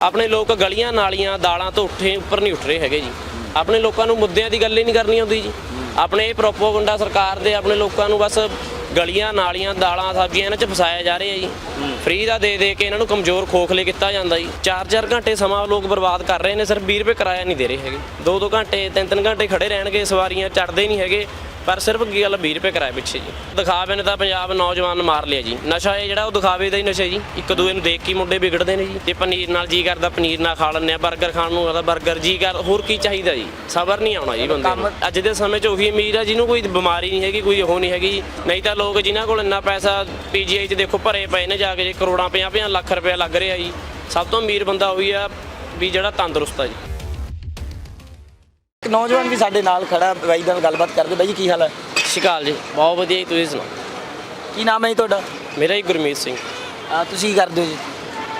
ਆਪਣੇ ਲੋਕ ਗਲੀਆਂ, ਨਾਲੀਆਂ, ਦਾਲਾਂ ਤੋਂ ਉੱਠੇ, ਉੱਪਰ ਨਹੀਂ ਉੱਠ ਰਹੇ ਹੈਗੇ ਜੀ। ਆਪਣੇ ਲੋਕਾਂ ਨੂੰ ਮੁੱਦਿਆਂ ਦੀ ਗੱਲ ਹੀ ਨਹੀਂ ਕਰਨੀ ਆਉਂਦੀ ਜੀ। ਆਪਣੇ ਇਹ ਪ੍ਰੋਪੋਗੰਡਾ ਸਰਕਾਰ ਦੇ ਆਪਣੇ ਲੋਕਾਂ ਨੂੰ ਬਸ ਗਲੀਆਂ, ਨਾਲੀਆਂ, ਦਾਲਾਂ, ਸਬਜ਼ੀਆਂ ਇਹਨਾਂ 'ਚ ਫਸਾਇਆ ਜਾ ਰਿਹਾ ਜੀ। ਫ੍ਰੀ ਦਾ ਦੇ ਦੇ ਕੇ ਇਹਨਾਂ ਨੂੰ ਕਮਜ਼ੋਰ ਖੋਖਲੇ ਕੀਤਾ ਜਾਂਦਾ ਜੀ। 4-4 ਘੰਟੇ ਸਮਾਂ ਲੋਕ ਬਰਬਾਦ ਕਰ ਰਹੇ ਨੇ, ਸਿਰਫ 20 ਰੁਪਏ ਕਿਰਾਇਆ ਨਹੀਂ ਦੇ ਰਹੇ ਹੈਗੇ। 2-2 ਘੰਟੇ 3-3 ਘੰਟੇ ਖੜੇ ਰਹਿਣਗੇ, ਸਵਾਰੀਆਂ ਚੜਦੇ ਨਹੀਂ ਹੈਗੇ। ਪਰ ਸਿਰਫ ਕੀ ਗੱਲ 20 ਰੁਪਏ ਕਿਰਾਏ ਪਿੱਛੇ ਜੀ। ਦਿਖਾਵੇ ਨੇ ਤਾਂ ਪੰਜਾਬ ਨੌਜਵਾਨ ਮਾਰ ਲਿਆ ਜੀ। ਨਸ਼ਾ ਇਹ ਜਿਹੜਾ ਉਹ ਦਿਖਾਵੇ ਦਾ ਹੀ ਨਸ਼ਾ ਜੀ। ਇੱਕ ਦੂਏ ਨੂੰ ਦੇਖ ਕੇ ਮੁੰਡੇ ਵਿਗੜਦੇ ਨੇ ਜੀ। ਤੇ ਪਨੀਰ ਨਾਲ ਜੀ ਕਰਦਾ, ਪਨੀਰ ਨਾਲ ਖਾ ਲੈਂਦੇ ਆ। 버ਗਰ ਖਾਣ ਨੂੰ ਆਦਾ 버ਗਰ ਜੀ ਕਰ, ਹੋਰ ਕੀ ਚਾਹੀਦਾ ਜੀ? ਸਬਰ ਨਹੀਂ ਆਉਣਾ ਜੀ ਬੰਦੇ ਨੂੰ। ਅੱਜ ਦੇ ਸਮੇਂ 'ਚ ਉਹੀ ਅਮੀਰ ਆ ਜਿਹਨੂੰ ਕੋਈ ਬਿਮਾਰੀ ਨਹੀਂ ਹੈਗੀ, ਕੋਈ ਉਹ ਨਹੀਂ ਹੈਗੀ ਨਹੀਂ ਤਾਂ ਲੋਕ ਜਿਨ੍ਹਾਂ ਕੋਲ ਇੰਨਾ ਪੈਸਾ ਪੀਜੀਆਈ 'ਚ ਦੇਖੋ ਭਰੇ ਪਏ ਨੇ ਜਾ ਕੇ, ਜੇ ਕਰੋੜਾਂ 50-50 ਲੱਖ ਰੁਪਏ ਲੱਗ ਰਿਹਾ ਜੀ। ਸਭ ਤੋਂ ਅਮੀਰ ਬੰਦਾ ਉਹੀ ਆ ਵੀ ਜਿਹੜਾ ਤੰਦਰੁਸਤ ਆ ਜੀ। ਇੱਕ ਨੌਜਵਾਨ ਵੀ ਸਾਡੇ ਨਾਲ ਖੜਾ ਬਾਈ ਨਾਲ ਗੱਲਬਾਤ ਕਰਦੇ। ਬਾਈ ਜੀ ਕੀ ਹਾਲ ਹੈ? ਸ਼ਿਕਾਲ ਜੀ ਬਹੁਤ ਵਧੀਆ ਜੀ ਤੁਸੀਂ ਸੁਣਾਓ? ਕੀ ਨਾਮ ਹੈ ਜੀ ਤੁਹਾਡਾ? ਮੇਰਾ ਜੀ ਗੁਰਮੀਤ ਸਿੰਘ। ਆ ਤੁਸੀਂ ਕੀ ਕਰਦੇ ਹੋ ਜੀ?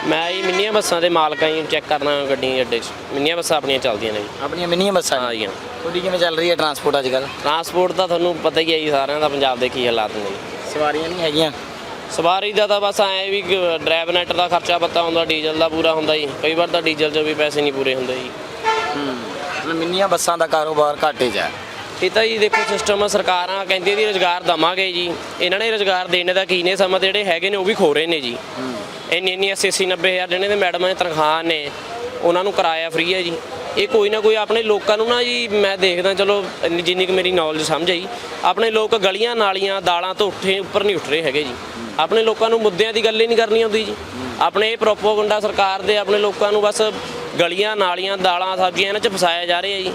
ਮੈਂ ਜੀ ਮਿੰਨੀਆਂ ਬੱਸਾਂ ਦੇ ਮਾਲਕਾਂ ਹੀ ਚੈੱਕ ਕਰਨਾ ਗੱਡੀਆਂ ਅੱਡੇ 'ਚ। ਮਿੰਨੀਆਂ ਬੱਸਾਂ ਆਪਣੀਆਂ ਚੱਲਦੀਆਂ ਨੇ ਜੀ। ਆਪਣੀਆਂ ਮਿੰਨੀਆਂ ਬੱਸਾਂ ਹਾਂ ਜੀ ਹਾਂ। ਤੁਹਾਡੀ ਕਿਵੇਂ ਚੱਲ ਰਹੀ ਹੈ ਟਰਾਂਸਪੋਰਟ ਅੱਜ ਕੱਲ ਟਰਾਂਸਪੋਰਟ ਦਾ ਤੁਹਾਨੂੰ ਪਤਾ ਹੀ ਹੈ ਜੀ ਸਾਰਿਆਂ ਦਾ ਪੰਜਾਬ ਦੇ ਕੀ ਹਾਲਾਤ ਨੇ ਜੀ। ਸਵਾਰੀਆਂ ਨਹੀਂ ਹੈਗੀਆਂ? ਸਵਾਰੀ ਦਾ ਤਾਂ ਬਸ ਐ ਵੀ ਡਰਾਈਵ ਨੈਟ ਦਾ ਖਰਚਾ ਪੱਤਾ ਹੁੰਦਾ ਡੀਜ਼ਲ ਦਾ ਪੂਰਾ ਹੁੰਦਾ ਜੀ। ਕਈ ਵਾਰ ਤਾਂ ਡੀਜ਼ਲ 'ਚ ਵੀ ਪੈਸੇ ਨਹੀਂ ਪੂਰੇ ਹੁੰਦੇ ਜੀ। ਮਿੰਨੀਆਂ ਬੱਸਾਂ ਦਾ ਕਾਰੋਬਾਰ ਘਾਟੇ 'ਚ ਹੈ ਇਹ ਤਾਂ ਜੀ ਦੇਖੋ ਸਿਸਟਮ ਸਰਕਾਰਾਂ ਕਹਿੰਦੀਆਂ ਦੀ ਰੋਜ਼ਗਾਰ ਦਵਾਂਗੇ ਜੀ। ਇਹਨਾਂ ਨੇ ਰੋਜ਼ਗਾਰ ਦੇਣੇ ਦਾ ਕੀ ਨੇ ਸਮਾਂ ਤੇ ਜਿਹੜੇ ਹੈਗੇ ਨੇ ਉਹ ਵੀ ਖੋ ਰਹੇ ਨੇ ਜੀ। ਇੰਨੀ ਇੰਨੀ 80 80 90 ਹਜ਼ਾਰ ਜਿਹੜੇ ਦੇ ਮੈਡਮਾਂ ਦੇ ਤਨਖਾਹ ਨੇ, ਉਹਨਾਂ ਨੂੰ ਕਿਰਾਇਆ ਫ੍ਰੀ ਹੈ ਜੀ। ਇਹ ਕੋਈ ਨਾ ਕੋਈ ਆਪਣੇ ਲੋਕਾਂ ਨੂੰ ਨਾ ਜੀ, ਮੈਂ ਦੇਖਦਾ, ਚਲੋ, ਇੰਨੀ ਜਿੰਨੀ ਕੁ ਮੇਰੀ ਨੌਲੇਜ ਸਮਝ ਆਈ। ਆਪਣੇ ਲੋਕ ਗਲੀਆਂ ਨਾਲੀਆਂ, ਦਾਲਾਂ ਤੋਂ ਉੱਠੇ, ਉੱਪਰ ਨਹੀਂ ਉੱਠ ਰਹੇ ਹੈਗੇ ਜੀ। ਆਪਣੇ ਲੋਕਾਂ ਨੂੰ ਮੁੱਦਿਆਂ ਦੀ ਗੱਲ ਹੀ ਨਹੀਂ ਕਰਨੀ ਆਉਂਦੀ ਜੀ। ਆਪਣੇ ਇਹ ਪ੍ਰੋਪੋਗੰਡਾ ਸਰਕਾਰ ਦੇ, ਆਪਣੇ ਲੋਕਾਂ ਨੂੰ ਬਸ ਗਲੀਆਂ ਨਾਲੀਆਂ ਦਾਲਾਂ ਸਬਜ਼ੀਆਂ ਇਹਨਾਂ 'ਚ ਫਸਾਇਆ ਜਾ ਰਿਹਾ ਜੀ।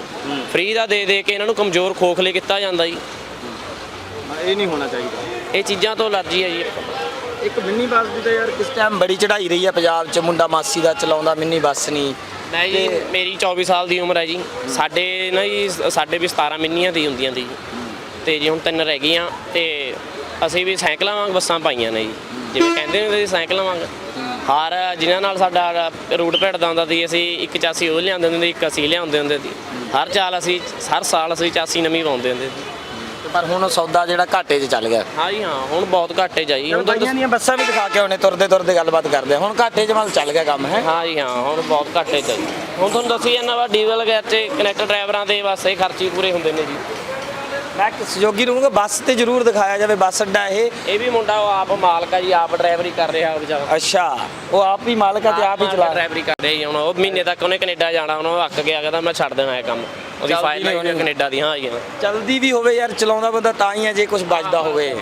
ਫ੍ਰੀ ਦਾ ਦੇ ਦੇ ਕੇ ਇਹਨਾਂ ਨੂੰ ਕਮਜ਼ੋਰ ਖੋਖਲੇ ਕੀਤਾ ਜਾਂਦਾ ਜੀ। ਇਹ ਨਹੀਂ ਹੋਣਾ ਚਾਹੀਦਾ। ਇਹ ਚੀਜ਼ਾਂ ਤੋਂ ਅਲਰਜੀ ਹੈ ਜੀ। ਇੱਕ ਮਿੰਨੀ ਬੱਸ ਦੀ ਤਾਂ ਯਾਰ ਕਿਸ ਟਾਈਮ ਬੜੀ ਚੜਾਈ ਰਹੀ ਹੈ ਪੰਜਾਬ 'ਚ ਮੁੰਡਾ ਮਾਸੀ ਦਾ ਚਲਾਉਂਦਾ ਮਿੰਨੀ ਬੱਸ ਨਹੀਂ। ਮੈਂ ਜੀ ਮੇਰੀ 24 ਸਾਲ ਦੀ ਉਮਰ ਹੈ ਜੀ। ਸਾਡੇ ਨਾ ਜੀ ਸਾਡੇ ਵੀ 17 ਮਿੰਨੀਆਂ ਦੀ ਹੁੰਦੀਆਂ ਦੀ ਤੇ ਜੀ ਹੁਣ ਤਿੰਨ ਰਹਿ ਗਈਆਂ ਤੇ ਅਸੀਂ ਵੀ ਸਾਈਕਲਾਂ ਵਾਂਗ ਬੱਸਾਂ ਪਾਈਆਂ ਨੇ ਜੀ। ਜਿਵੇਂ ਕਹਿੰਦੇ ਨੇ ਸਾਈਕਲਾਂ ਵਾਂਗ। ਹਰ ਜਿਨ੍ਹਾਂ ਨਾਲ ਸਾਡਾ ਰੂਟ ਭੇੜਦਾ ਹੁੰਦਾ ਸੀ ਅਸੀਂ ਇੱਕ ਚਾਸੀ ਉਹ ਲਿਆਉਂਦੇ ਹੁੰਦੇ ਸੀ ਇੱਕ ਅਸੀਂ ਲਿਆਉਂਦੇ ਹੁੰਦੇ ਸੀ। ਹਰ ਚਾਲ ਅਸੀਂ ਹਰ ਸਾਲ ਅਸੀਂ ਚਾਸੀ ਨਵੀਂ ਪਾਉਂਦੇ ਹੁੰਦੇ ਸੀ। ਪਰ ਹੁਣ ਸੌਦਾ ਜਿਹੜਾ ਘਾਟੇ 'ਚ ਚੱਲ ਗਿਆ। ਹਾਂ ਜੀ ਹਾਂ ਹੁਣ ਬਹੁਤ ਘੱਟ ਜਾਈ ਹੁਣ ਤਾਂ ਦੀਆਂ ਬੱਸਾਂ ਵੀ ਦਿਖਾ ਕੇ ਆਉਣੇ ਤੁਰਦੇ ਤੁਰਦੇ ਗੱਲਬਾਤ ਕਰਦੇ। ਹੁਣ ਘਾਟੇ 'ਚ ਮਲ ਚੱਲ ਗਿਆ ਕੰਮ ਹੈ? ਹਾਂ ਜੀ ਹਾਂ ਹੁਣ ਬਹੁਤ ਘੱਟ ਜਾਈ ਹੁਣ ਤੁਹਾਨੂੰ ਦੱਸੀ ਜਾਂਦਾ ਵਾ ਡੀਜ਼ਲ ਗੈਸ ਤੇ ਕਨੈਕਟਰ ਡਰਾਈਵਰਾਂ ਦੇ ਵਾਸਤੇ ਖਰਚੇ ਪੂਰੇ ਹੁੰਦੇ ਨੇ ਜੀ। ਮੈਂ ਸਹਿਯੋਗੀ ਰਹੂੰਗਾ ਬੱਸ ਤੇ ਜ਼ਰੂਰ ਦਿਖਾਇਆ ਜਾਵੇ ਬੱਸ ਅੱਡਾ ਇਹ। ਇਹ ਵੀ ਮੁੰਡਾ ਉਹ ਆਪ ਮਾਲਕ ਆ ਜੀ ਆਪ ਡਰਾਈਵਰੀ ਕਰ ਰਿਹਾ ਉਹ ਵਿਚਾਰਾ। ਅੱਛਾ ਉਹ ਆਪ ਹੀ ਮਾਲਕ ਆ ਤੇ ਆਪ ਹੀ ਚਲਾ ਡਰਾਈਵਰੀ ਕਰ ਰਿਹਾ ਜੀ ਹੁਣ ਉਹ ਮਹੀਨੇ ਤੱਕ ਉਹਨੇ ਕੈਨੇਡਾ ਜਾਣਾ ਹੁਣ ਉਹ ਅੱਕ ਗਿਆ ਕਹਿੰਦਾ ਮੈਂ ਛੱਡ ਦੇਣਾ ਇਹ ਕੰਮ। ਉਹਦੀ ਫਾਈਲ ਆਈ ਹੋਣੀ। ਕੈਨੇਡਾ ਦੀ ਹਾਂ ਜੀ ਹਾਂ ਚਲਦੀ ਵੀ ਹੋਵੇ ਯਾਰ ਚਲਾਉਂਦਾ ਬੰਦਾ ਤਾਂ ਹੀ ਹੈ ਜੇ ਕੁਝ ਬਚਦਾ ਹੋਵੇ।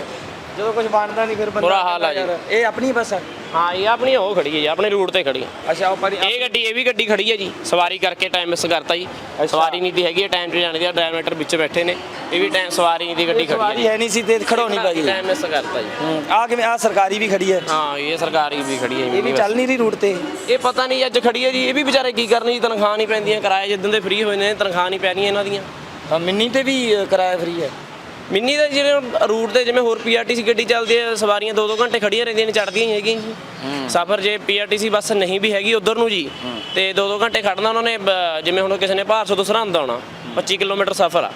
ਜਦੋਂ ਕੁਝ ਬਣਦਾ ਨਹੀਂ ਫਿਰ ਬੰਦਾ ਬੁਰਾ ਹਾਲ ਆ ਜੀ। ਯਾਰ, ਇਹ ਆਪਣੀ ਬੱਸ ਹੈ ਹਾਂ ਇਹ ਆਪਣੀ ਉਹ ਖੜੀ ਹੈ ਜੀ ਆਪਣੇ ਰੂਟ ਤੇ ਖੜੀ ਹੈ। ਅੱਛਾ ਉਹ ਪਰ ਇਹ ਗੱਡੀ ਇਹ ਵੀ ਗੱਡੀ ਖੜੀ ਹੈ ਜੀ। ਸਵਾਰੀ ਕਰਕੇ ਟਾਈਮ ਮਿਸ ਕਰਤਾ ਜੀ। ਸਵਾਰੀ ਨਹੀਂ ਦੀ ਹੈਗੀ ਟਾਈਮ ਤੇ ਜਾਣ ਦੀ ਡਰਾਈਵਰ ਵਿੱਚ ਬੈਠੇ ਨੇ। ਇਹ ਵੀ ਟਾਈਮ ਸਵਾਰੀ ਨਹੀਂ ਦੀ ਗੱਡੀ ਖੜੀ ਹੈ ਸਵਾਰੀ ਹੈ ਨਹੀਂ ਸੀ ਤੇ ਖੜਾਉਣੀ ਗਈ। ਟਾਈਮ ਮਿਸ ਕਰਤਾ ਜੀ। ਆ ਕਿਵੇਂ ਆ ਸਰਕਾਰੀ ਵੀ ਖੜੀ ਹੈ। ਹਾਂ ਇਹ ਸਰਕਾਰੀ ਵੀ ਖੜੀ ਹੈ ਜੀ ਇਹ ਵੀ ਚੱਲ ਨਹੀਂ ਰਹੀ ਰੂਟ ਤੇ? ਇਹ ਪਤਾ ਨਹੀਂ ਅੱਜ ਖੜੀ ਹੈ ਜੀ ਇਹ ਵੀ ਵਿਚਾਰੇ ਕੀ ਕਰਨ ਜੀ ਤਨਖਾਹ ਨਹੀਂ ਪੈਂਦੀਆਂ ਕਿਰਾਏ ਜਿੱਦਣ ਦੇ ਫ੍ਰੀ ਹੋਏ ਨੇ ਤਨਖਾਹ ਨਹੀਂ ਪੈਣੀਆਂ ਇਹਨਾਂ ਦੀਆਂ। ਹਾਂ ਮਿੰਨੀ ਤੇ ਵੀ ਅ, ਕਿਰਾਇਆ ਫ੍ਰੀ ਹੈ। ਮਿੰਨੀ ਦਾ ਜਿਵੇਂ ਰੂਟ ਤੇ ਜਿਵੇਂ ਹੋਰ ਪੀਆਰਟੀਸੀ ਗੱਡੀ ਚੱਲਦੀ ਹੈ ਸਵਾਰੀਆਂ 2-2 ਘੰਟੇ ਖੜੀਆਂ ਰਹਿੰਦੀਆਂ ਨੇ ਚੜਦੀਆਂ ਹੀ ਹੈਗੀਆਂ ਜੀ। ਸਫ਼ਰ ਜੇ ਪੀਆਰਟੀਸੀ ਬੱਸ ਨਹੀਂ ਵੀ ਹੈਗੀ ਉਧਰ ਨੂੰ ਜੀ ਤੇ 2-2 ਘੰਟੇ ਖੜਨਾ ਉਹਨਾਂ ਨੇ ਬ- ਜਿਵੇਂ ਹੁਣ ਕਿਸੇ ਨੇ ਭਾਰਸੋ ਤੋਂ ਸਰਹੰਦ ਆਉਣਾ 25 ਕਿਲੋਮੀਟਰ ਸਫ਼ਰ ਆ।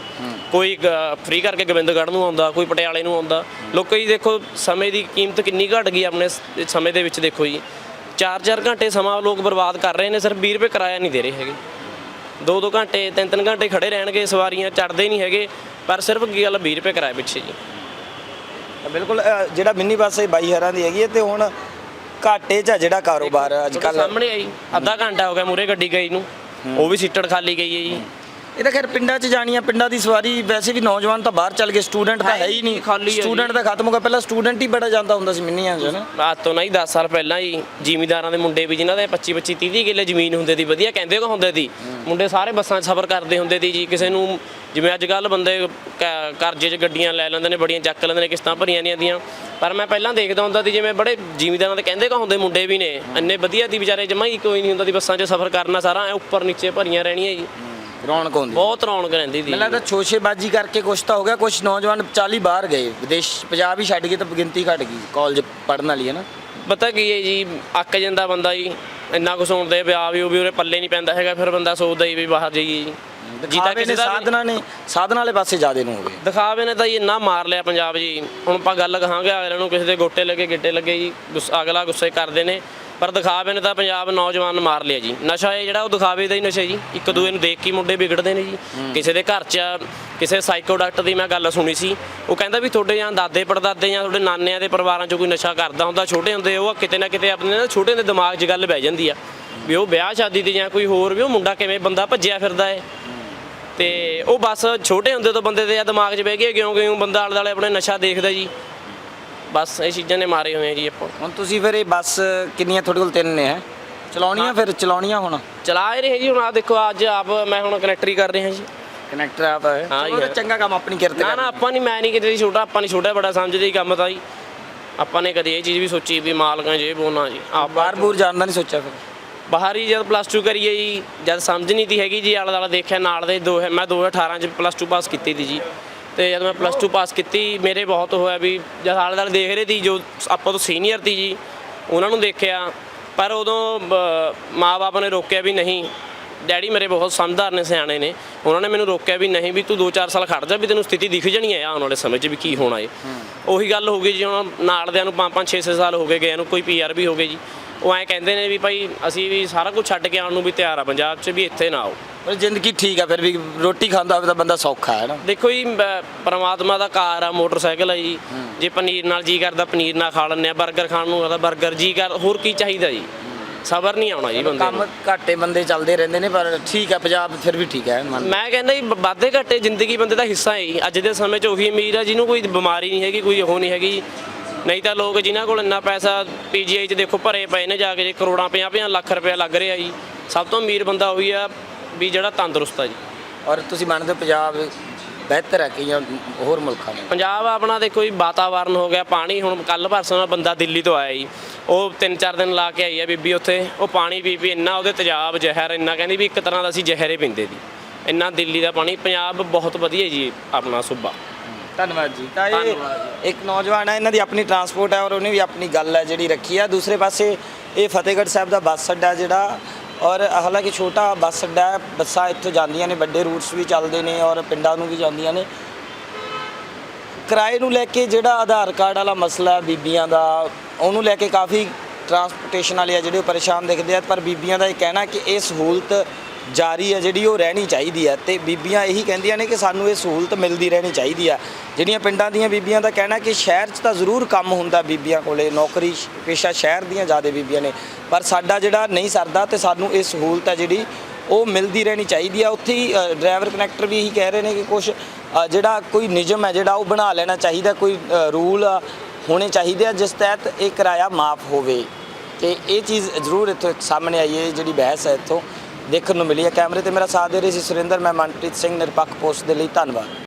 ਕੋਈ ਫ੍ਰੀ ਕਰਕੇ ਗੋਬਿੰਦਗੜ੍ਹ ਨੂੰ ਆਉਂਦਾ ਕੋਈ ਪਟਿਆਲੇ ਨੂੰ ਆਉਂਦਾ। ਲੋਕਾਂ ਜੀ ਦੇਖੋ ਸਮੇਂ ਦੀ ਕੀਮਤ ਕਿੰਨੀ ਘਟ ਗਈ ਆਪਣੇ ਸ- ਸਮੇਂ ਦੇ ਵਿੱਚ ਦੇਖੋ ਜੀ। 4-4 ਘੰਟੇ ਸਮਾਂ ਲੋਕ ਬਰਬਾਦ ਕਰ ਰਹੇ ਨੇ ਸਿਰਫ 20 ਰੁਪਏ ਕਿਰਾਇਆ ਨਹੀਂ ਦੇ ਰਹੇ ਹੈਗੇ। ਦੋ ਦੋ ਘੰਟੇ ਤਿੰਨ ਤਿੰਨ ਘੰਟੇ ਖੜੇ ਰਹਿਣਗੇ ਸਵਾਰੀਆਂ ਚੜਦੇ ਨਹੀਂ ਹੈਗੇ। ਪਰ ਸਿਰਫ ਕੀ ਗੱਲ 20 ਰੁਪਏ ਕਿਰਾਏ ਪਿੱਛੇ ਜੀ। ਤਾਂ ਬਿਲਕੁਲ ਅ, ਜਿਹੜਾ ਮਿੰਨੀ ਬੱਸ ਹੈ ਬਾਈ ਹਰਾਂ ਦੀ ਹੈਗੀ ਹੈ ਤੇ ਹੁਣ ਘਾਟੇ 'ਚ ਆ ਜਿਹੜਾ ਕਾਰੋਬਾਰ ਅੱਜ ਤੁਹਾਡੇ ਕੱਲ ਸਾਹਮਣੇ ਆਈ ਅੱਧਾ ਘੰਟਾ ਹੋ ਗਿਆ ਮੂਰੇ ਗੱਡੀ ਗਈ ਨੂੰ। ਉਹ ਵੀ ਸੀਟੜ ਖਾਲੀ ਗਈ ਹੈ ਜੀ। ਇਹ ਤਾਂ ਖੈਰ ਪਿੰਡਾਂ 'ਚ ਜਾਣੀਆਂ ਪਿੰਡਾਂ ਦੀ ਸਵਾਰੀ ਵੈਸੇ ਵੀ ਨੌਜਵਾਨ ਤਾਂ ਬਾਹਰ ਚੱਲ ਗਏ ਸਟੂਡੈਂਟ ਤਾਂ ਹੈ ਹੀ ਨਹੀਂ। ਖਾਲੀ ਹੈ। ਸਟੂਡੈਂਟ ਤਾਂ ਖਤਮ ਹੋ ਗਿਆ ਪਹਿਲਾਂ ਸਟੂਡੈਂਟ ਹੀ ਬੜਾ ਜਾਂਦਾ ਹੁੰਦਾ ਸੀ ਮਿੰਨੀਆਂ 'ਚ ਨਾ ਅੱਜ ਤੋਂ ਨਹੀਂ 10 ਸਾਲ ਪਹਿਲਾਂ ਹੀ ਜ਼ਿਮੀਦਾਰਾਂ ਦੇ ਮੁੰਡੇ ਵੀ ਜਿਨ੍ਹਾਂ ਦੇ 25 25 30 30 ਕਿੱਲੇ ਜ਼ਮੀਨ ਹੁੰਦੇ ਸੀ ਵਧੀਆ ਕਹਿੰਦੇ ਕੋ ਹੁੰਦੇ ਸੀ। ਮੁੰਡੇ ਸਾਰੇ ਬੱਸਾਂ 'ਚ ਸਫ਼ਰ ਕਰਦੇ ਹੁੰਦੇ ਸੀ ਜੀ ਕਿਸੇ ਨੂੰ ਜਿਵੇਂ ਅੱਜ ਕੱਲ ਬੰਦੇ ਕ- ਕਰਜ਼ੇ 'ਚ ਗੱਡੀਆਂ ਲੈ ਲੈਂਦੇ ਨੇ ਬੜੀਆਂ ਚੱਕ ਲੈਂਦੇ ਨੇ ਕਿਸ਼ਤਾਂ ਭਰੀਆਂ ਨਹੀਂ ਆਉਂਦੀਆਂ ਪਰ ਮੈਂ ਪਹਿਲਾਂ ਦੇਖਦਾ ਹੁੰਦਾ ਸੀ ਜਿਵੇਂ ਬੜੇ ਜ਼ਿਮੀਦਾਰਾਂ ਦੇ ਕਹਿੰਦੇ ਕੋ ਹੁੰਦੇ ਮੁੰਡੇ ਵੀ ਨੇ ਇੰਨੇ ਵਧੀਆ ਦੀ ਵਿਚਾਰੇ ਜਮਾ ਹੀ ਕੋਈ ਨਹੀਂ ਹੁੰਦਾ ਸੀ ਬੱਸਾਂ 'ਚ ਸਫ਼ਰ ਕਰਨਾ ਸਾਰਾ ਐਂ ਉੱਪਰ ਨੀਚੇ ਭਰੀਆਂ ਰਹਿਣੀਆਂ ਜੀ। ਰੌਣਕ ਹੁੰਦੀ ਬਹੁਤ ਰੌਣਕ ਰਹਿੰਦੀ ਸੀ। ਮੈਨੂੰ ਲੱਗਦਾ ਛੋਸ਼ੇਬਾਜੀ ਕਰਕੇ ਕੁਛ ਤਾਂ ਹੋ ਗਿਆ ਕੁਛ ਨੌਜਵਾਨ 40 ਬਾਹਰ ਗਏ। ਵਿਦੇਸ਼ ਪੰਜਾਬ ਹੀ ਛੱਡ ਗਏ ਤਾਂ ਗਿਣਤੀ ਘਟ ਗਈ ਕਾਲਜ ਪੜਨ ਵਾਲੀ ਹੈ ਨਾ। ਪਤਾ ਕੀ ਹੈ ਜੀ ਅੱਕ ਜਾਂਦਾ ਬੰਦਾ ਜੀ ਇੰਨਾ ਕੁ ਸੁਣਦੇ ਵਿਆਹ ਵੀ ਉਹ ਵੀ ਉਹਦੇ ਪੱਲੇ ਨਹੀਂ ਪੈਂਦਾ ਹੈਗਾ ਫਿਰ ਬੰਦਾ ਸੋਚਦਾ ਹੀ ਵੀ ਬਾਹਰ ਜਾਈਏ ਜੀ। ਜੀਤਾ ਕਿਸੇ ਦਾ ਵੀ- ਸਾਧਨਾ ਨੇ ਸਾਧਨ ਵਾਲੇ ਪਾਸੇ ਜ਼ਿਆਦੇ ਨੂੰ ਹੋ ਗਏ। ਦਿਖਾਵੇ ਨੇ ਤਾਂ ਜੀ ਇੰਨਾ ਮਾਰ ਲਿਆ ਪੰਜਾਬ ਜੀ। ਹੁਣ ਆਪਾਂ ਗੱਲ ਕਹਾਂਗੇ ਅਗਲੇ ਨੂੰ ਕਿਸੇ ਦੇ ਗੋਟੇ ਲੱਗੇ ਗਿੱਟੇ ਲੱਗੇ ਜੀ ਗੁੱਸਾ ਅਗਲਾ ਗੁੱਸੇ ਕਰਦੇ ਨੇ। ਪਰ ਦਿਖਾਵੇ ਨੇ ਤਾਂ ਪੰਜਾਬ ਨੌਜਵਾਨ ਮਾਰ ਲਿਆ ਜੀ। ਨਸ਼ਾ ਇਹ ਜਿਹੜਾ ਉਹ ਦਿਖਾਵੇ ਦਾ ਹੀ ਨਸ਼ਾ ਜੀ। ਇੱਕ ਦੂਏ ਨੂੰ ਦੇਖ ਕੇ ਮੁੰਡੇ ਵਿਗੜਦੇ ਨੇ ਜੀ। ਕਿਸੇ ਦੇ ਘਰ 'ਚ ਕਿਸੇ ਸਾਈਕੋ ਡਾਕਟਰ ਦੀ ਮੈਂ ਗੱਲ ਸੁਣੀ ਸੀ। ਉਹ ਕਹਿੰਦਾ ਵੀ ਤੁਹਾਡੇ ਜਾਂ ਦਾਦੇ ਪੜਦਾਦੇ ਜਾਂ ਤੁਹਾਡੇ ਨਾਨਿਆਂ ਦੇ ਪਰਿਵਾਰਾਂ 'ਚ ਕੋਈ ਨਸ਼ਾ ਕਰਦਾ ਹੁੰਦਾ ਛੋਟੇ ਹੁੰਦੇ ਉਹ ਕਿਤੇ ਨਾ ਕਿਤੇ ਆਪਣੇ ਨਾ ਛੋਟੇ ਦੇ ਦਿਮਾਗ 'ਚ ਗੱਲ ਬਹਿ ਜਾਂਦੀ ਆ। ਵੀ ਉਹ ਵਿਆਹ ਸ਼ਾਦੀ ਤੇ ਜਾਂ ਕੋਈ ਹੋਰ ਵੀ ਉਹ ਮੁੰਡਾ ਕਿਵੇਂ ਬੰਦਾ ਭੱਜਿਆ ਫਿਰਦਾ ਹੈ ਤੇ ਉਹ ਬਸ ਛੋਟੇ ਹੁੰਦੇ ਤੋਂ ਬੰਦੇ ਦੇ ਆ ਦਿਮਾਗ 'ਚ ਬਹਿ ਗਿਆ ਕਿਉਂ ਕਿਉਂ ਬੰਦਾ ਆਲੇ ਦੁਆਲੇ ਆਪਣੇ ਨਸ਼ਾ ਦੇਖਦਾ ਜੀ। ਬਸ ਇਹ ਚੀਜ਼ਾਂ ਨੇ ਮਾਰੇ ਹੋਏ ਆ ਜੀ ਆਪਾਂ। ਹੁਣ ਤੁਸੀਂ ਫਿਰ ਇਹ ਬੱਸ ਕਿੰਨੀਆਂ ਤੁਹਾਡੇ ਕੋਲ ਤਿੰਨ ਨੇ ਹੈ? ਚਲਾਉਣੀਆਂ ਫਿਰ ਚਲਾਉਣੀਆਂ ਹੁਣ? ਚਲਾ ਹੀ ਰਹੇ ਜੀ ਹੁਣ ਆ ਦੇਖੋ ਅੱਜ ਆਪ ਮੈਂ ਹੁਣ ਕਨੈਕਟਰੀ ਕਰ ਰਿਹਾ ਜੀ। ਕਨੈਕਟਰ ਆਪ ਹੈ। ਹਾਂ ਜੀ, ਚਲੋ ਇਹ। ਚੰਗਾ ਕੰਮ ਆਪਣੀ ਕਿਰਤ ਨਾ ਕਰ ਨਾ ਆਪਾਂ ਨਹੀਂ ਮੈਂ ਨਹੀਂ ਕਿਤੇ ਛੋਟਾ ਆਪਾਂ ਨਹੀਂ ਛੋਟਾ ਬੜਾ ਸਮਝਦੇ ਕੰਮ ਤਾਂ ਜੀ। ਆਪਾਂ ਨੇ ਕਦੇ ਇਹ ਚੀਜ਼ ਵੀ ਸੋਚੀ ਵੀ ਮਾਲਕਾਂ ਜੇ ਬੋਨਾ ਜੀ। ਆਪ ਬਾਹਰ ਬੂਰ ਜਾਣ ਦਾ ਨਹੀਂ ਸੋਚਿਆ ਫਿਰ? ਬਾਹਰ ਹੀ ਜਦ ਪਲੱਸ 2 ਕਰੀਏ ਜੀ ਜਦ ਸਮਝ ਨਹੀਂ ਤੀ ਹੈਗੀ ਜੀ ਆਲਾ ਦਾਲਾ ਦੇਖਿਆ ਨਾਲ ਦੇ ਦੋ ਮੈਂ 2018 ਚ ਪਲੱਸ 2 ਪਾਸ ਕੀਤੀ ਤੀ ਜੀ। ਤੇ ਜਦ ਮੈਂ ਪਲੱਸ 2 ਪਾਸ ਕੀਤੀ ਮੇਰੇ ਬਹੁਤ ਹੋਇਆ ਵੀ ਜਦ ਆਲੇ ਦਾਲੇ ਦੇਖ ਰਹੇ ਤੀ ਜੋ ਆਪਾਂ ਤੋਂ ਸੀਨੀਅਰ ਤੀ ਜੀ ਉਹਨਾਂ ਨੂੰ ਦੇਖਿਆ। ਪਰ ਉਦੋਂ ਮਾਪੇ ਨੇ ਰੋਕਿਆ ਵੀ ਨਹੀਂ। ਡੈਡੀ ਮੇਰੇ ਬਹੁਤ ਸਮਝਦਾਰ ਨੇ ਸਿਆਣੇ ਨੇ। ਉਹਨਾਂ ਨੇ ਮੈਨੂੰ ਰੋਕਿਆ ਵੀ ਨਹੀਂ ਵੀ ਤੂੰ 2-4 ਸਾਲ ਖੜ ਜਾ ਵੀ ਤੈਨੂੰ ਸਥਿਤੀ ਦਿਖ ਜਾਣੀ ਹੈ ਆਉਣ ਵਾਲੇ ਸਮੇਂ 'ਚ ਵੀ ਕੀ ਹੋਣਾ ਏ। ਉਹੀ ਗੱਲ ਹੋ ਗਈ ਜੀ ਹੁਣ ਨਾਲਦਿਆਂ ਨੂੰ 5-5 6-6 ਸਾਲ ਹੋ ਗਏ ਗਏ ਨੂੰ ਕੋਈ ਪੀਆਰ ਵੀ ਹੋ ਗਏ ਜੀ। ਉਹ ਐਂ ਕਹਿੰਦੇ ਨੇ ਵੀ ਭਾਈ ਅਸੀਂ ਵੀ ਸਾਰਾ ਕੁਝ ਛੱਡ ਕੇ ਆਉਣ ਨੂੰ ਵੀ ਤਿਆਰ ਆ ਪੰਜਾਬ 'ਚ ਵੀ ਇੱਥੇ ਨਾ ਆਓ। ਪਰ ਜ਼ਿੰਦਗੀ ਠੀਕ ਆ ਫਿਰ ਵੀ ਰੋਟੀ ਖਾਂਦਾ ਹੋਵੇ ਤਾਂ ਬੰਦਾ ਸੌਖਾ ਹੈ ਨਾ। ਦੇਖੋ ਜੀ ਬ- ਪ੍ਰਮਾਤਮਾ ਦਾ ਕਾਰ ਆ ਮੋਟਰਸਾਈਕਲ ਆ ਜੀ। ਜੇ ਪਨੀਰ ਨਾਲ ਜੀ ਕਰਦਾ ਪਨੀਰ ਨਾਲ ਖਾ ਲੈਂਦੇ ਆ 버ਗਰ ਖਾਣ ਨੂੰ ਆਦਾ 버ਗਰ ਜੀ ਕਰ ਹੋਰ ਕੀ ਚਾਹੀਦਾ ਜੀ? ਸਬਰ ਨਹੀਂ ਆਉਣਾ ਜੀ ਬੰਦੇ ਕੰਮ ਨੂੰ ਘਾਟੇ ਬੰਦੇ ਚੱਲਦੇ ਰਹਿੰਦੇ ਨੇ ਪਰ ਠੀਕ ਆ ਪੰਜਾਬ ਫਿਰ ਵੀ ਠੀਕ ਹੈ ਮੰਨ ਮੈਂ ਕਹਿੰਦਾ ਜੀ ਬ- ਵਾਧੇ ਘਾਟੇ ਜ਼ਿੰਦਗੀ ਬੰਦੇ ਦਾ ਹਿੱਸਾ ਹੈ ਜੀ। ਅੱਜ ਦੇ ਸਮੇਂ 'ਚ ਉਹੀ ਅਮੀਰ ਆ ਜਿਹਨੂੰ ਕੋਈ ਬਿਮਾਰੀ ਨਹੀਂ ਹੈਗੀ ਕੋਈ ਉਹ ਨਹੀਂ ਹੈਗੀ। ਨਹੀਂ ਤਾਂ ਲੋਕ ਜਿਨ੍ਹਾਂ ਕੋਲ ਇੰਨਾ ਪੈਸਾ ਪੀਜੀਆਈ 'ਚ ਦੇਖੋ ਭਰੇ ਪਏ ਨੇ ਜਾ ਕੇ ਜੇ ਕਰੋੜਾਂ 50-50 ਲੱਖ ਰੁਪਏ ਲੱਗ ਰਿਹਾ ਜੀ। ਸਭ ਤੋਂ ਅਮੀਰ ਬੰਦਾ ਉਹੀ ਆ ਵੀ ਜਿਹੜਾ ਤੰਦਰੁਸਤ ਆ ਜੀ। ਔਰ ਤੁਸੀਂ ਮੰਨਦੇ ਹੋ ਪੰਜਾਬ ਬਿਹਤਰ ਹੈ ਕਿ ਜਾਂ ਹੋਰ ਮੁਲਕਾਂ ਨਾਲੋਂ ਪੰਜਾਬ ਆਪਣਾ ਦੇਖੋ ਜੀ ਵਾਤਾਵਰਨ ਹੋ ਗਿਆ ਪਾਣੀ ਹੁਣ ਕੱਲ ਪਰਸੋਂ ਦਾ ਬੰਦਾ ਦਿੱਲੀ ਤੋਂ ਆਇਆ ਜੀ। ਉਹ ਤਿੰਨ ਚਾਰ ਦਿਨ ਲਾ ਕੇ ਆਈ ਆ ਬੀਬੀ ਉੱਥੇ। ਉਹ ਪਾਣੀ ਪੀ ਪੀ ਇੰਨਾ ਉਹਦੇ ਤੇਜ਼ਾਬ ਜ਼ਹਿਰ ਇੰਨਾ ਕਹਿੰਦੀ ਵੀ ਇੱਕ ਤਰ੍ਹਾਂ ਦਾ ਅਸੀਂ ਜ਼ਹਿਰੇ ਪੀਂਦੇ ਦੀ ਇੰਨਾ ਦਿੱਲੀ ਦਾ ਪਾਣੀ ਪੰਜਾਬ ਬਹੁਤ ਵਧੀਆ ਜੀ ਆਪਣਾ ਸੂਬਾ। ਧੰਨਵਾਦ ਜੀ। ਤਾਂ ਇਹ ਧੰਨਵਾਦ ਇੱਕ ਨੌਜਵਾਨ ਹੈ ਇਹਨਾਂ ਦੀ ਆਪਣੀ ਟਰਾਂਸਪੋਰਟ ਹੈ ਔਰ ਉਹਨੇ ਵੀ ਆਪਣੀ ਗੱਲ ਹੈ ਜਿਹੜੀ ਰੱਖੀ ਹੈ। ਦੂਸਰੇ ਪਾਸੇ ਇਹ ਫਤਿਹਗੜ੍ਹ ਸਾਹਿਬ ਦਾ ਬੱਸ ਅੱਡਾ ਜਿਹੜਾ ਔਰ ਹਾਲਾਂਕਿ ਛੋਟਾ ਬੱਸ ਅੱਡਾ ਹੈ, ਬੱਸਾਂ ਇੱਥੋਂ ਜਾਂਦੀਆਂ ਨੇ, ਵੱਡੇ ਰੂਟਸ ਵੀ ਚੱਲਦੇ ਨੇ ਔਰ ਪਿੰਡਾਂ ਨੂੰ ਵੀ ਜਾਂਦੀਆਂ ਨੇ। ਕਿਰਾਏ ਨੂੰ ਲੈ ਕੇ ਜਿਹੜਾ ਆਧਾਰ ਕਾਰਡ ਵਾਲਾ ਮਸਲਾ ਹੈ ਬੀਬੀਆਂ ਦਾ, ਉਹਨੂੰ ਲੈ ਕੇ ਕਾਫੀ ਟਰਾਂਸਪੋਰਟੇਸ਼ਨ ਵਾਲੇ ਆ ਜਿਹੜੇ ਉਹ ਪਰੇਸ਼ਾਨ ਦਿਖਦੇ ਆ, ਪਰ ਬੀਬੀਆਂ ਦਾ ਇਹ ਕਹਿਣਾ ਕਿ ਇਹ ਸਹੂਲਤ ਜਾਰੀ ਹੈ, ਜਿਹੜੀ ਉਹ ਰਹਿਣੀ ਚਾਹੀਦੀ ਹੈ। ਤੇ ਬੀਬੀਆਂ ਇਹੀ ਕਹਿੰਦੀਆਂ ਨੇ ਕਿ ਸਾਨੂੰ ਇਹ ਸਹੂਲਤ ਮਿਲਦੀ ਰਹਿਣੀ ਚਾਹੀਦੀ ਆ। ਜਿਹੜੀਆਂ ਪਿੰਡਾਂ ਦੀਆਂ ਬੀਬੀਆਂ ਦਾ ਕਹਿਣਾ ਕਿ ਸ਼ਹਿਰ 'ਚ ਤਾਂ ਜ਼ਰੂਰ ਕੰਮ ਹੁੰਦਾ ਬੀਬੀਆਂ ਕੋਲੇ, ਨੌਕਰੀ ਪੇਸ਼ਾ ਸ਼ਹਿਰ ਦੀਆਂ ਜ਼ਿਆਦਾ ਬੀਬੀਆਂ ਨੇ। ਪਰ ਸਾਡਾ ਜਿਹੜਾ ਨਹੀਂ ਸਰਦਾ ਤੇ ਸਾਨੂੰ ਇਹ ਸਹੂਲਤ ਹੈ ਜਿਹੜੀ, ਉਹ ਮਿਲਦੀ ਰਹਿਣੀ ਚਾਹੀਦੀ ਆ। ਉੱਥੇ ਹੀ ਡਰਾਈਵਰ ਕਨੈਕਟਰ ਵੀ ਇਹੀ ਕਹਿ ਰਹੇ ਨੇ ਕਿ ਕੁਝ ਜਿਹੜਾ ਕੋਈ ਨਿਯਮ ਹੈ, ਜਿਹੜਾ ਉਹ ਬਣਾ ਲੈਣਾ ਚਾਹੀਦਾ, ਕੋਈ ਰੂਲ ਹੋਣੇ ਚਾਹੀਦੇ ਆ, ਜਿਸ ਤਹਿਤ ਇਹ ਕਿਰਾਇਆ ਮਾਫ ਹੋਵੇ। ਤੇ ਇਹ ਚੀਜ਼ ਜ਼ਰੂਰ ਇੱਥੋਂ ਸਾਹਮਣੇ ਆਈ ਹੈ ਜਿਹੜੀ ਬਹਿਸ ਹੈ ਇੱਥੋਂ। ਦੇਖਣ ਨੂੰ ਮਿਲੀ ਹੈ। ਕੈਮਰੇ ਤੇ ਮੇਰਾ ਸਾਥ ਦੇ ਰਹੀ ਸੀ ਸੁਰਿੰਦਰ। ਮੈਂ ਮਨਪ੍ਰੀਤ ਸਿੰਘ, ਨਿਰਪੱਖ ਪੋਸਟ ਦੇ ਲਈ ਧੰਨਵਾਦ।